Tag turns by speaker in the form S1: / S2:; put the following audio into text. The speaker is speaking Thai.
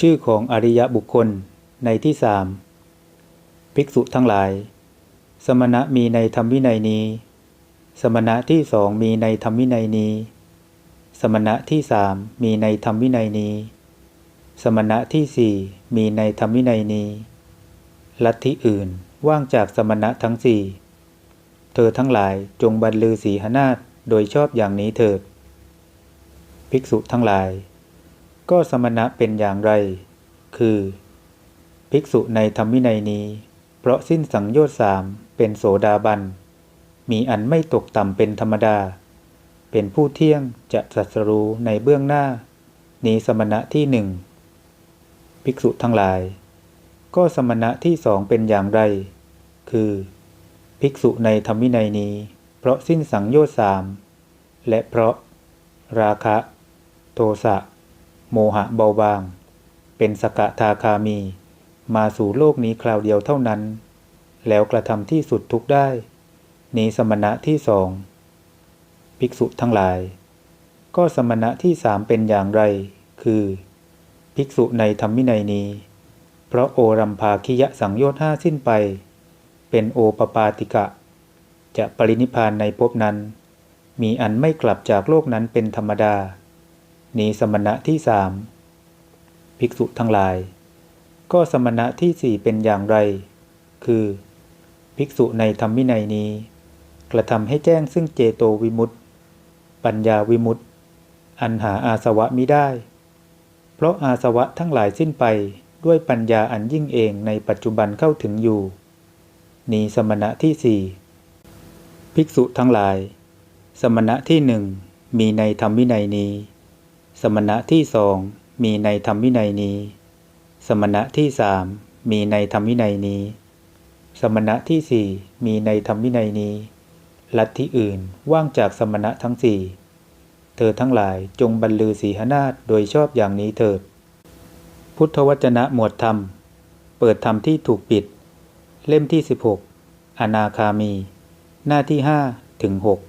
S1: ชื่อของอริยบุคคลในที่สามภิกษุทั้งหลาย สมณะมีในธรรมวินัยนี้ สมณะที่สองมีในธรรมวินัยนี้ สมณะที่สามมีในธรรมวินัยนี้ สมณะที่สี่มีในธรรมวินัยนี้ลัทธิอื่นว่างจากสมณะทั้งสี่เธอทั้งหลายจงบรรลือสีหนาฏโดยชอบอย่างนี้เถิดภิกษุทั้งหลาย ก็สมณะเป็นอย่างไร คือ ภิกษุในธรรมวินัยนี้ เพราะสิ้นสังโยชน์สามเป็นโสดาบัน มีอันไม่ตกต่ำเป็นธรรมดา เป็นผู้เที่ยงจะตรัสรู้ในเบื้องหน้า นี้สมณะที่หนึ่ง ภิกษุทั้งหลาย ก็สมณะที่สองเป็นอย่างไร คือ ภิกษุในธรรมวินัยนี้ เพราะสิ้นสังโยชน์สามและเพราะ ราคะ โทสะ โมหะเบาบาง เป็นสกทาคามี มาสู่โลกนี้คราวเดียวเท่านั้น แล้วกระทำที่สุดทุกได้ นี้สมณะที่สอง ภิกษุทั้งหลาย ก็สมณะที่สามเป็นอย่างไร คือ ภิกษุในธรรมวินัยนี้ เพราะโอรัมภาคิยะสังโยชน์ห้าสิ้นไป เป็นโอปปาติกะ จะปรินิพพานในภพนั้น มีอันไม่กลับจากโลกนั้นเป็นธรรมดา นี้สมณะที่สามภิกษุทั้งหลาย ก็สมณะที่สี่เป็นอย่างไร คือ ภิกษุในธรรมวินัยนี้ กระทำให้แจ้งซึ่งเจโตวิมุตติ ปัญญาวิมุตติ อันหาอาสวะมิได้ เพราะอาสวะทั้งหลายสิ้นไปด้วยปัญญาอันยิ่งเองในปัจจุบันเข้าถึงอยู่ นี้สมณะที่สี่ภิกษุทั้งหลาย สมณะที่หนึ่งมีในธรรมวินัยนี้ สมณะที่สองมีในธรรมวินัยนี้ สมณะที่สามมีในธรรมวินัยนี้ สมณะที่สี่มีในธรรมวินัยนี้ ลัทธิอื่นว่างจากสมณะทั้งสี่เธอทั้งหลายจงบรรลือสีหนาฏโดยชอบอย่างนี้เถิด พุทธวจนะหมวดธรรม เปิดธรรมที่ถูกปิด เล่มที่ 16 อนาคามี หน้าที่5ถึง6